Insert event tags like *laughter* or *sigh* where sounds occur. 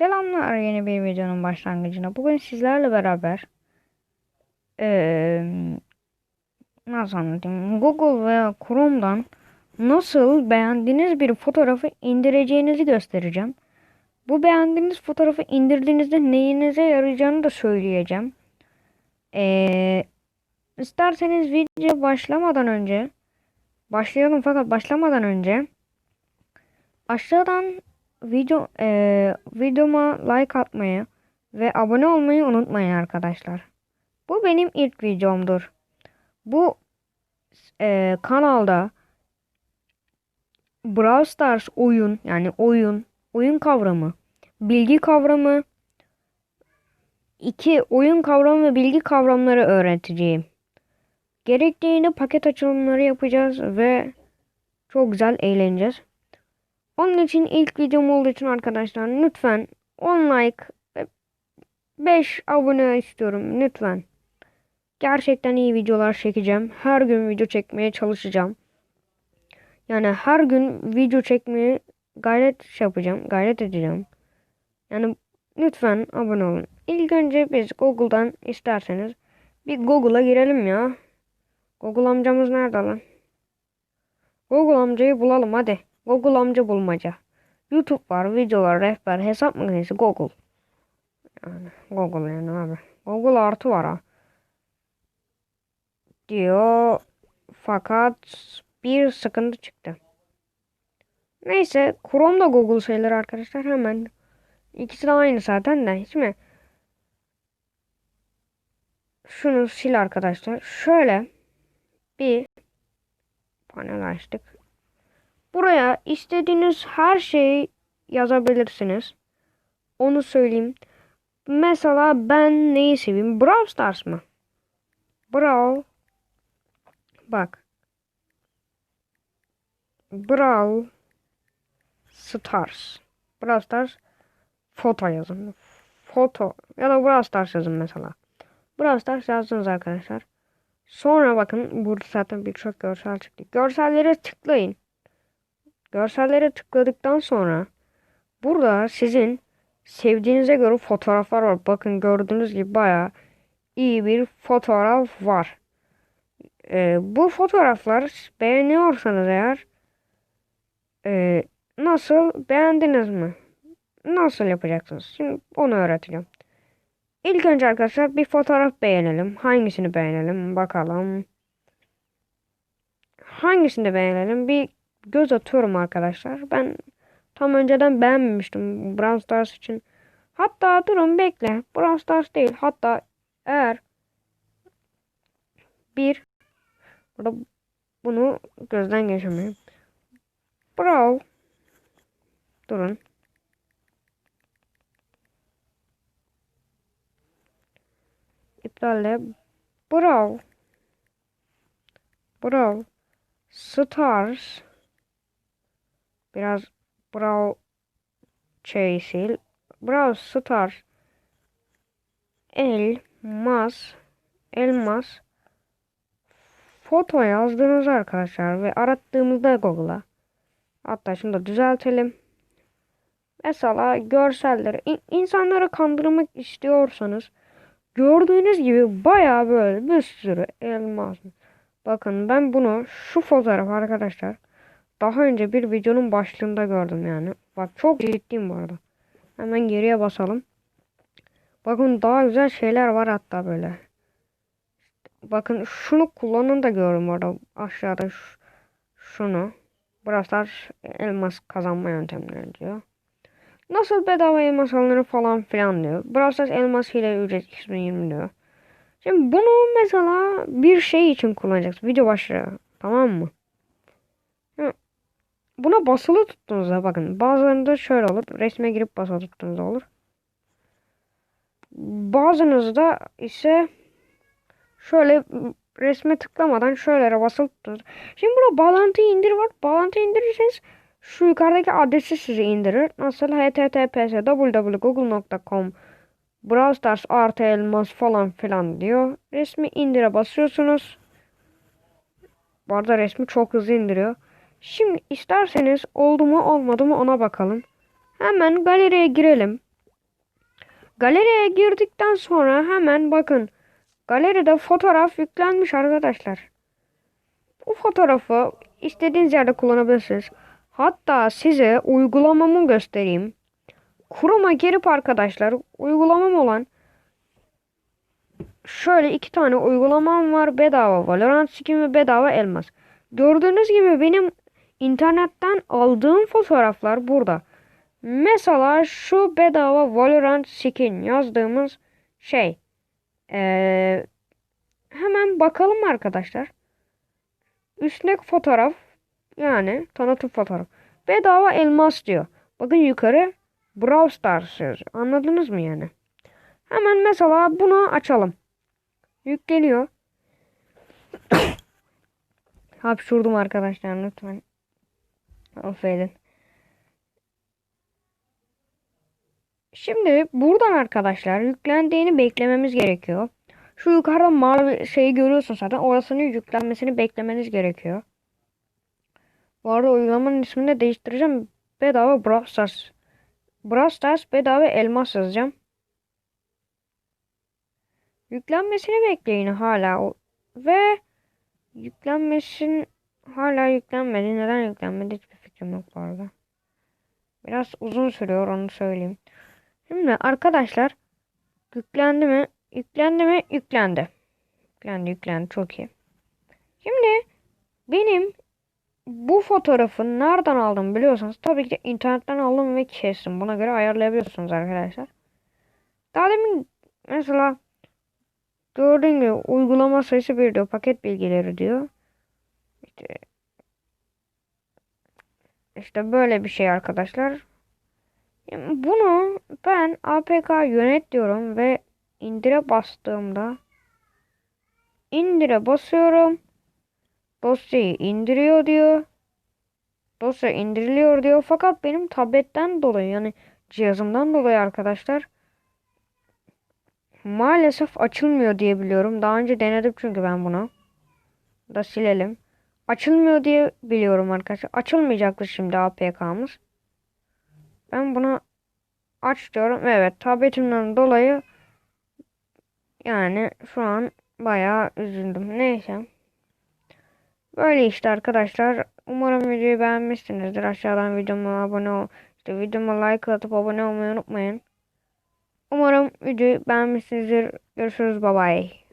Selamlar yeni bir videonun başlangıcına. Bugün sizlerle beraber eee, nasıl anlatayım? Google veya Chrome'dan nasıl beğendiğiniz bir fotoğrafı indireceğinizi göstereceğim. Bu beğendiğiniz fotoğrafı indirdiğinizde neyinize yarayacağını da söyleyeceğim. Eee isterseniz video başlamadan önce başlayalım fakat başlamadan önce aşağıdan video eee, videoma like atmayı ve abone olmayı unutmayın arkadaşlar. Bu benim ilk videomdur. Bu eee, kanalda Brawl Stars oyun yani oyun, oyun kavramı, bilgi kavramı, iki oyun kavramı ve bilgi kavramları öğreteceğim. Gerektiğinde paket açılımları yapacağız ve çok güzel eğleneceğiz. Onun için ilk videom olduğu için arkadaşlar lütfen 10 like ve 5 abone istiyorum lütfen. Gerçekten iyi videolar çekeceğim. Her gün video çekmeye çalışacağım. Yani her gün video çekmeye gayret şey yapacağım. Gayret edeceğim. Yani lütfen abone olun. İlk önce biz Google'dan isterseniz bir Google'a girelim ya. Google amcamız nerede lan? Google amcayı bulalım hadi. Google amca bulmaca. YouTube var, videolar, rehber, hesap makinesi, Google. Yani Google yani abi. Google artı var ha. Diyor. Fakat bir sıkıntı çıktı. Neyse Chrome da Google sayılır arkadaşlar hemen. İkisi de aynı zaten de değil mi? Şunu sil arkadaşlar. Şöyle bir panel açtık. Buraya istediğiniz her şeyi yazabilirsiniz. Onu söyleyeyim. Mesela ben neyi seveyim? Brawl Stars mı? Brawl. Bak. Brawl Stars. Brawl Stars foto yazın. Foto ya da Brawl Stars yazın mesela. Brawl Stars yazdınız arkadaşlar. Sonra bakın burada zaten birçok görsel çıktı. Görsellere tıklayın. Görsellere tıkladıktan sonra burada sizin sevdiğinize göre fotoğraflar var. Bakın gördüğünüz gibi baya iyi bir fotoğraf var. Ee, bu fotoğraflar beğeniyorsanız eğer e, nasıl beğendiniz mi? Nasıl yapacaksınız? Şimdi onu öğreteceğim. İlk önce arkadaşlar bir fotoğraf beğenelim. Hangisini beğenelim? Bakalım. Hangisini beğenelim? Bir göz atıyorum arkadaşlar. Ben tam önceden beğenmemiştim Brawl Stars için. Hatta durun bekle. Brawl Stars değil. Hatta eğer bir burada bunu gözden geçirmeyeyim. Brawl durun. İptalle Brawl Brawl Stars biraz Brawl Chase Brawl Stars Elmas Elmas foto yazdınız arkadaşlar ve arattığımızda Google'a hatta şunu da düzeltelim. Mesela görselleri in- insanları kandırmak istiyorsanız gördüğünüz gibi bayağı böyle bir sürü elmas. Bakın ben bunu şu fotoğraf arkadaşlar daha önce bir videonun başlığında gördüm yani. Bak çok ciddiyim bu arada. Hemen geriye basalım. Bakın daha güzel şeyler var hatta böyle. Bakın şunu kullanın da gördüm orada aşağıda şunu. Burası elmas kazanma yöntemleri diyor. Nasıl bedava elmas alınır falan filan diyor. Stars elmas hile ücret 2020 diyor. Şimdi bunu mesela bir şey için kullanacaksın. Video başlığı. Tamam mı? Buna basılı tuttuğunuzda bakın. Bazılarında şöyle olur. Resme girip basılı tuttuğunuzda olur. Bazınızda ise şöyle resme tıklamadan şöyle basılı tuttuğunuzda. Şimdi burada bağlantıyı indir var. Bağlantıyı indirirseniz şu yukarıdaki adresi size indirir. Nasıl? https www.google.com Brawl artı elmas falan filan diyor. Resmi indire basıyorsunuz. Bu arada resmi çok hızlı indiriyor. Şimdi isterseniz oldu mu olmadı mı ona bakalım. Hemen galeriye girelim. Galeriye girdikten sonra hemen bakın. Galeride fotoğraf yüklenmiş arkadaşlar. Bu fotoğrafı istediğiniz yerde kullanabilirsiniz. Hatta size uygulamamı göstereyim. Chroma girip arkadaşlar uygulamam olan şöyle iki tane uygulamam var. Bedava Valorant skin ve bedava elmas. Gördüğünüz gibi benim internetten aldığım fotoğraflar burada. Mesela şu bedava Valorant skin yazdığımız şey. Ee, hemen bakalım arkadaşlar. Üstündeki fotoğraf yani tanıtım fotoğraf. Bedava elmas diyor. Bakın yukarı Brawl Stars yazıyor. Anladınız mı yani? Hemen mesela bunu açalım. Yükleniyor. *coughs* Hapşurdum arkadaşlar lütfen. Affedin. Şimdi buradan arkadaşlar yüklendiğini beklememiz gerekiyor. Şu yukarıda mavi şeyi görüyorsun zaten. Orasının yüklenmesini beklemeniz gerekiyor. Bu arada uygulamanın ismini de değiştireceğim. Bedava Brawl Stars. Bedava elmas yazacağım. Yüklenmesini bekleyin hala. Ve yüklenmesin hala yüklenmedi. Neden yüklenmedi hiçbir fikrim yok bu arada. Biraz uzun sürüyor onu söyleyeyim. Şimdi arkadaşlar yüklendi mi? Yüklendi mi? Yüklendi. Yüklendi yüklendi çok iyi. Şimdi benim bu fotoğrafı nereden aldım biliyorsanız tabii ki de internetten aldım ve kestim. Buna göre ayarlayabiliyorsunuz arkadaşlar. Daha demin mesela gördüğün gibi uygulama sayısı bir diyor. Paket bilgileri diyor. İşte, işte böyle bir şey arkadaşlar. Bunu ben APK yönet diyorum ve indire bastığımda indire basıyorum. Dosyayı indiriyor diyor. Dosya indiriliyor diyor. Fakat benim tabletten dolayı yani cihazımdan dolayı arkadaşlar maalesef açılmıyor diye biliyorum. Daha önce denedim çünkü ben bunu. Da silelim. Açılmıyor diye biliyorum arkadaşlar. Açılmayacaktır şimdi APK'mız. Ben buna aç diyorum. Evet tabletimden dolayı yani şu an bayağı üzüldüm. Neyse. Böyle işte arkadaşlar. Umarım videoyu beğenmişsinizdir. Aşağıdan videoma abone ol. İşte videoma like atıp abone olmayı unutmayın. Umarım videoyu beğenmişsinizdir. Görüşürüz. Bye bye.